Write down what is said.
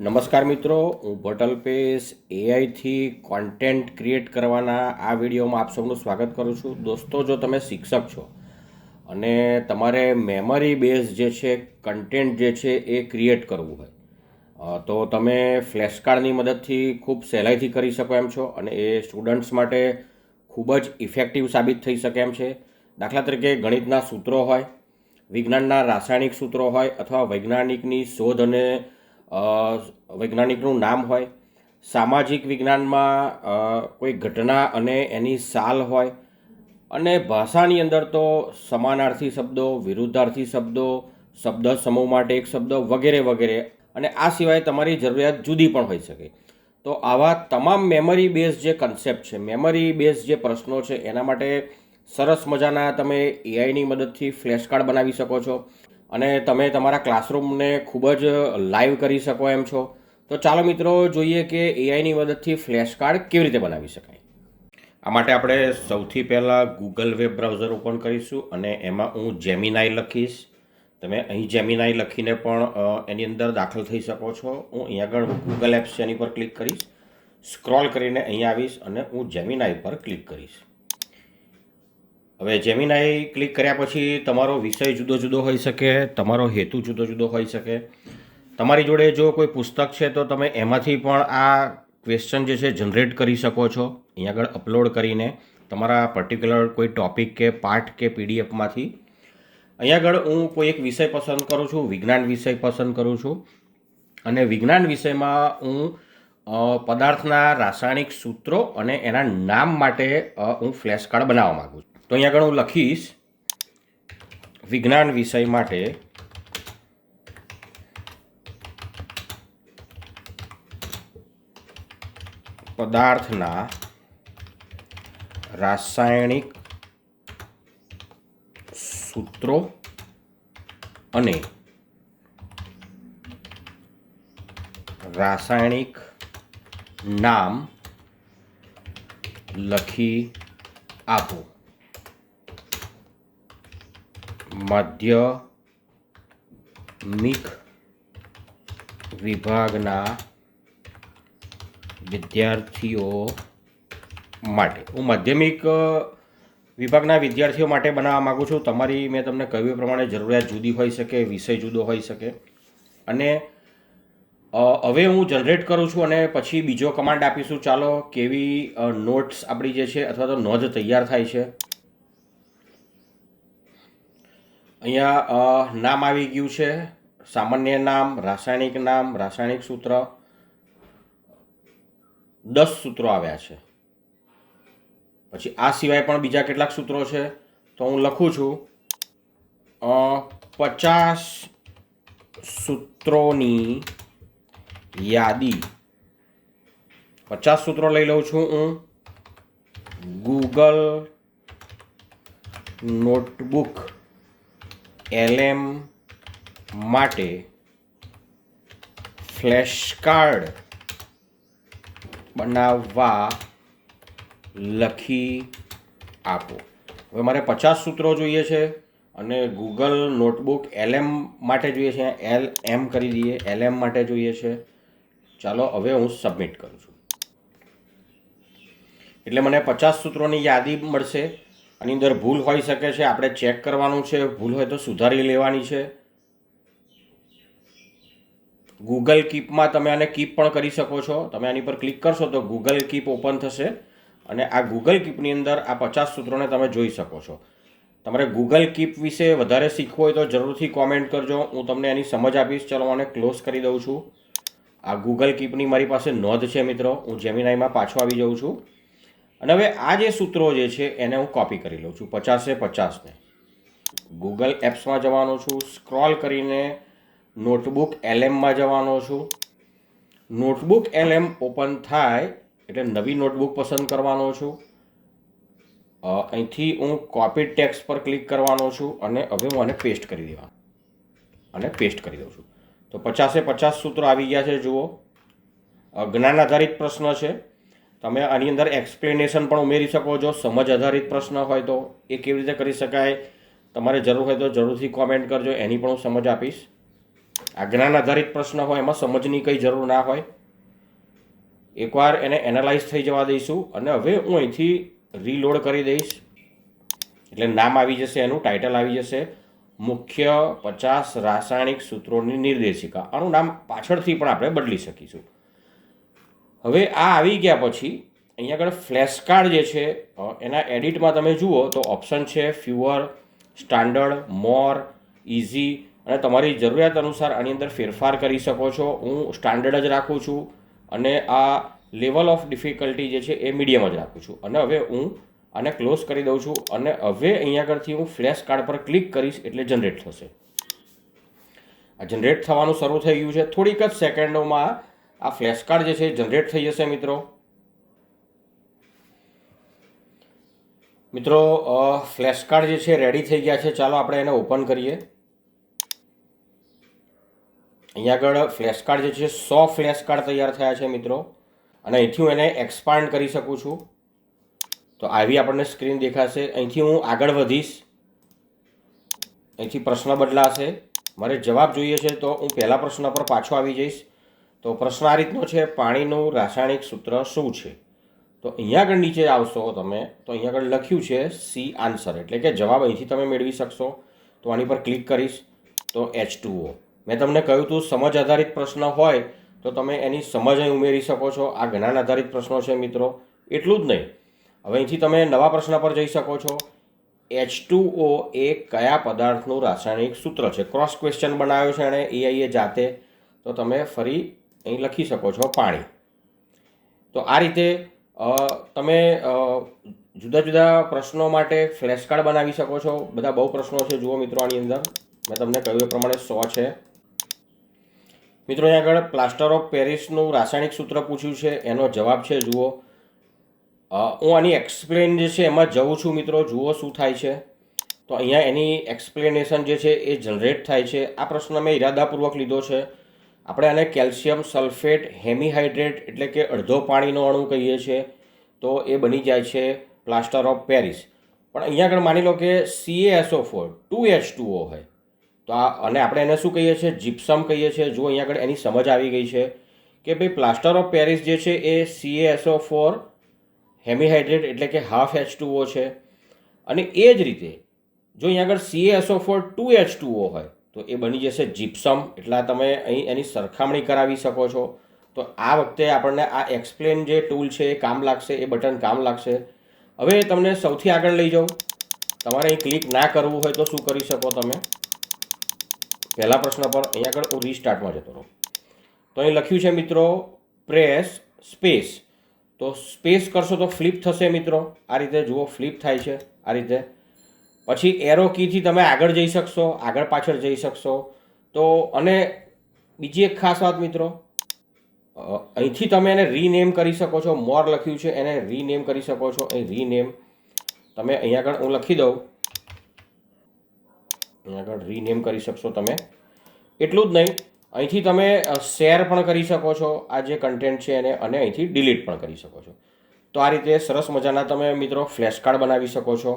નમસ્કાર મિત્રો, હું ભટલ પેસ એઆઈથી કોન્ટેન્ટ ક્રિએટ કરવાના આ વિડીયોમાં આપ સૌનું સ્વાગત કરું છું. દોસ્તો, જો તમે શિક્ષક છો અને તમારે મેમરી બેઝ જે છે કન્ટેન્ટ જે છે, એ ક્રિએટ કરવું હોય તો તમે ફ્લેશ કાર્ડની મદદથી ખૂબ સહેલાઈથી કરી શકો એમ છો અને એ સ્ટુડન્ટ્સ માટે ખૂબ જ ઇફેક્ટિવ સાબિત થઈ શકે એમ છે. દાખલા તરીકે ગણિતના સૂત્રો હોય, વિજ્ઞાનના રાસાયણિક સૂત્રો હોય અથવા વૈજ્ઞાનિકની શોધ અને વૈજ્ઞાનિકનું નામ હોય, સામાજિક વિજ્ઞાનમાં કોઈ ઘટના અને એની સાલ હોય, અને ભાષાની અંદર તો સમાનાર્થી શબ્દો, વિરુદ્ધાર્થી શબ્દો, શબ્દ સમૂહ માટે એક શબ્દ વગેરે વગેરે, અને આ સિવાય તમારી જરૂરિયાત જુદી પણ હોઈ શકે. તો આવા તમામ મેમરી બેઝ જે કન્સેપ્ટ છે મેમરી બેઝ જે પ્રશ્નો છે, એના માટે સરસ મજાના તમે એઆઈની મદદથી ફ્લેશ કાર્ડ બનાવી શકો છો. અને તમે તમારા ક્લાસરૂમને ખૂબ જ લાઈવ કરી શકો એમ છો. તો ચાલો મિત્રો જોઈએ કે એઆઈની મદદથી ફ્લેશ કાર્ડ કેવી રીતે બનાવી શકાય. આ માટે આપણે સૌથી પહેલાં ગૂગલ વેબ બ્રાઉઝર ઓપન કરીશું અને એમાં હું જેમિનાઈ લખીશ. તમે અહીં જેમિનાઈ લખીને પણ એની અંદર દાખલ થઈ શકો છો. હું અહીં આગળ ગૂગલ એપ્સ એની પર ક્લિક કરીશ. સ્ક્રોલ કરીને અહીં આવીશ અને હું જેમિનાઈ પર ક્લિક કરીશ. હવે જેમિનાઈ ક્લિક કર્યા પછી તમારો વિષય જુદો જુદો હોઈ શકે, તમારો હેતુ જુદો જુદો હોઈ શકે. તમારી જોડે જો કોઈ પુસ્તક છે તો તમે એમાંથી પણ આ ક્વેશ્ચન જે છે જનરેટ કરી શકો છો. અહીં આગળ અપલોડ કરીને તમારા પર્ટિક્યુલર કોઈ ટોપિક કે પાઠ કે પીડીએફમાંથી અહીં આગળ હું કોઈ એક વિષય પસંદ કરું છું, વિજ્ઞાન વિષય પસંદ કરું છું. અને વિજ્ઞાન વિષયમાં હું પદાર્થના રાસાયણિક સૂત્રો અને એના નામ માટે હું ફ્લેશ કાર્ડ બનાવવા માગું છું. તો અહીંયા આગળ હું લખીશ વિજ્ઞાન વિષય માટે પદાર્થના રાસાયણિક સૂત્રો અને રાસાયણિક નામ લખી આપો. માધ્યમિક વિભાગના વિદ્યાર્થીઓ માટે. હું માધ્યમિક વિભાગના વિદ્યાર્થીઓ માટે બનાવવા માગું છું. તમારી મેં તમને કહ્યું પ્રમાણે જરૂરિયાત જુદી હોઈ શકે, વિષય જુદો હોઈ શકે. અને હવે હું જનરેટ કરું છું અને પછી બીજો કમાન્ડ આપીશું. ચાલો, કેવી નોટ્સ આપણી જે છે અથવા તો નોંધ તૈયાર થાય છે. અહીંયા નામ આવી ગયું છે. સામાન્ય નામ, રાસાયણિક નામ, રાસાયણિક સૂત્ર. દસ સૂત્રો આવ્યા છે. પછી આ સિવાય પણ બીજા કેટલાક સૂત્રો છે. તો હું લખું છું. પચાસ સૂત્રોની યાદી. પચાસ સૂત્રો લઈ લઉં છું હું. Google notebook. એલએમ માટે ફ્લેશ કાર્ડ બનાવવા લખી આપો. હવે મારે પચાસ સૂત્રો જોઈએ છે અને ગૂગલ નોટબુક એલએમ માટે જોઈએ છે. એલ એમ કરી દઈએ. એલએમ માટે જોઈએ છે. ચાલો હવે હું સબમિટ કરું છું. એટલે મને પચાસ સૂત્રોની યાદી મળશે. આની અંદર ભૂલ હોઈ શકે છે, આપણે ચેક કરવાનું છે, ભૂલ હોય તો સુધારી લેવાની છે. ગૂગલ કીપમાં તમે આને કીપ પણ કરી શકો છો. તમે આની પર ક્લિક કરશો તો ગૂગલ કીપ ઓપન થશે અને આ ગૂગલ કીપની અંદર આ પચાસ સૂત્રોને તમે જોઈ શકો છો. તમારે ગૂગલ કીપ વિશે વધારે શીખવું હોય તો જરૂરથી કોમેન્ટ કરજો. હું તમને એની સમજ આપીશ. ચલો, આને ક્લોઝ કરી દઉં છું. આ ગૂગલ કીપની મારી પાસે નોંધ છે, મિત્રો. હું જેમિનાઈમાં પાછો આવી જાઉં છું. અને હવે આ જે સૂત્રો જે છે એને હું કોપી કરી લઉં છું. પચાસે પચાસને. ગૂગલ એપ્સમાં જવાનો છું. સ્ક્રોલ કરીને નોટબુક એલએમમાં જવાનો છું. નોટબુક એલએમ ઓપન થાય એટલે નવી નોટબુક પસંદ કરવાનો છું. અહીંથી હું કોપી ટેક્સ પર ક્લિક કરવાનો છું અને હવે હું આને પેસ્ટ કરી દેવા અને પેસ્ટ કરી દઉં છું. તો પચાસે પચાસ સૂત્રો આવી ગયા છે, જુઓ. જ્ઞાન આધારિત પ્રશ્ન છે. તમે આની અંદર એક્સપ્લેનેશન પણ ઉમેરી શકો છો. સમજ આધારિત પ્રશ્ન હોય તો એ કેવી રીતે કરી શકાય? તમારે જરૂર હોય તો જરૂરથી કોમેન્ટ કરજો, એની પણ હું સમજ આપીશ. આ જ્ઞાન આધારિત પ્રશ્ન હોય, એમાં સમજની કંઈ જરૂર ના હોય. એકવાર એને એનાલાઇઝ થઈ જવા દઈશું અને હવે હું અહીંથી રીલોડ કરી દઈશ. એટલે નામ આવી જશે, એનું ટાઇટલ આવી જશે. મુખ્ય પચાસ રાસાયણિક સૂત્રોની નિર્દેશિકા. આનું નામ પાછળથી પણ આપણે બદલી શકીશું. હવે આ આવી ગયા પછી અહીંયા આગળ ફ્લેશ કાર્ડ જે છે એના એડિટમાં તમે જુઓ તો ઓપ્શન છે ફ્યુઅર સ્ટાન્ડર્ડ મોર ઇઝી અને તમારી જરૂરિયાત અનુસાર આની અંદર ફેરફાર કરી શકો છો. હું સ્ટાન્ડર્ડ જ રાખું છું અને આ લેવલ ઓફ ડિફિકલ્ટી જે છે એ મીડિયમ જ રાખું છું. અને હવે હું આને ક્લોઝ કરી દઉં છું અને હવે અહીંયા આગળથી હું ફ્લેશ કાર્ડ પર ક્લિક કરીશ એટલે જનરેટ થશે. આ જનરેટ થવાનું શરૂ થઈ ગયું છે. થોડીક જ સેકન્ડોમાં આ ફ્લેશ કાર્ડ જે છે જનરેટ થઈ જશે મિત્રો. મિત્રો ફ્લેશ કાર્ડ જે છે રેડી થઈ ગયા છે. ચાલો આપણે એને ઓપન કરીએ. અહીંયા આગળ ફ્લેશ કાર્ડ જે છે સો ફ્લેશ કાર્ડ તૈયાર થયા છે મિત્રો. અને અહીંથી હું એને એક્સપાન્ડ કરી શકું છું. તો આવી આપણને સ્ક્રીન દેખાશે. અહીંથી હું આગળ વધીશ. અહીંથી પ્રશ્ન બદલાશે. મારે જવાબ જોઈએ છે તો હું પહેલા પ્રશ્ન પર પાછો આવી જઈશ. તો પ્રશ્ન આ રીતનો છે, પાણીનું રાસાયણિક સૂત્ર શું છે? તો અહીંયા આગળ નીચે આવશો તમે, તો અહીંયા આગળ લખ્યું છે સી આન્સર, એટલે કે જવાબ અહીંથી તમે મેળવી શકશો. તો આની પર ક્લિક કરીશ, તો એચ ટુઓ મેં તમને કહ્યું હતું સમજ આધારિત પ્રશ્ન હોય, તો તમે એની સમજ અહીં ઉમેરી શકો છો. આ જ્ઞાન આધારિત પ્રશ્નો છે મિત્રો, એટલું જ નહીં. હવે અહીંથી તમે નવા પ્રશ્ન પર જઈ શકો છો. એચ ટુઓ એ કયા પદાર્થનું રાસાયણિક સૂત્ર છે? ક્રોસ ક્વેશ્ચન બનાવ્યો છે એણે એઆઈએ જાતે. તો તમે ફરી અહીં લખી શકો છો પાણી. તો આ રીતે તમે જુદા જુદા પ્રશ્નો માટે ફ્લેશ કાર્ડ બનાવી શકો છો. બધા બહુ પ્રશ્નો છે, જુઓ મિત્રો આની અંદર. મેં તમને કહ્યું એ પ્રમાણે સો છે. મિત્રો, અહીં આગળ પ્લાસ્ટર ઓફ પેરિસનું રાસાયણિક સૂત્ર પૂછ્યું છે. એનો જવાબ છે, જુઓ. હું આની એક્સપ્લેન જે છે એમાં જઉં છું, મિત્રો. જુઓ શું થાય છે. તો અહીંયા એની એક્સપ્લેનેશન જે છે એ જનરેટ થાય છે. આ પ્રશ્ન મેં ઇરાદાપૂર્વક લીધો છે. આપણે આને કેલ્શિયમ સલ્ફેટ હેમિહાઇડ્રેટ એટલે કે અડધો પાણીનો અણુ કહીએ છીએ, તો એ બની જાય છે પ્લાસ્ટર ઓફ પેરિસ. પણ અહીંયા આગળ માની લો કે C A S O four two H two O હોય. તો આ, અને આપણે એને શું કહીએ છીએ? જીપ્સમ કહીએ છીએ. જો અહીંયા આગળ એની સમજ આવી ગઈ છે કે ભાઈ પ્લાસ્ટર ઓફ પેરિસ જે છે એ સીએએસઓ ફોર હેમિહાઇડ્રેટ એટલે કે હાફ એચ ટુઓ છે. અને એ જ રીતે, જો અહીંયા આગળ C A S O four two H two O હોય તો એ બની જશે જીપ્સમ એટલા તમે અહીં એની સરખામણી કરાવી શકો છો. તો આ વખતે આપણને આ એક્સપ્લેન જે ટૂલ છે, એ કામ લાગશે, એ બટન કામ લાગશે. હવે તમને સૌથી આગળ લઈ જાઉં. તમારે અહીં ક્લિક ના કરવું હોય તો શું કરી શકો તમે? પહેલા પ્રશ્ન પર અહીં આગળ હું રીસ્ટાર્ટમાં જતો રહું. તો અહીં લખ્યું છે મિત્રો પ્રેસ સ્પેસ તો સ્પેસ કરશો તો ફ્લિપ થશે મિત્રો. આ રીતે જુઓ ફ્લિપ થાય છે. આ રીતે પછી એરો કીથી તમે આગળ જઈ શકશો, આગળ પાછળ જઈ શકશો. તો અને બીજી એક ખાસ વાત મિત્રો અહીંથી તમે એને રીનેમ કરી શકો છો. મોર લખ્યું છે, એને રીનેમ કરી શકો છો. અહીં રીનેમ તમે અહીંયા આગળ હું લખી દઉં. અહીંયા આગળ રીનેમ કરી શકશો તમે. એટલું જ નહીં, અહીંથી તમે શેર પણ કરી શકો છો. આ જે કન્ટેન્ટ છે એને અને અહીંથી ડિલીટ પણ કરી શકો છો. તો આ રીતે સરસ મજાના તમે મિત્રો ફ્લેશ કાર્ડ બનાવી શકો છો.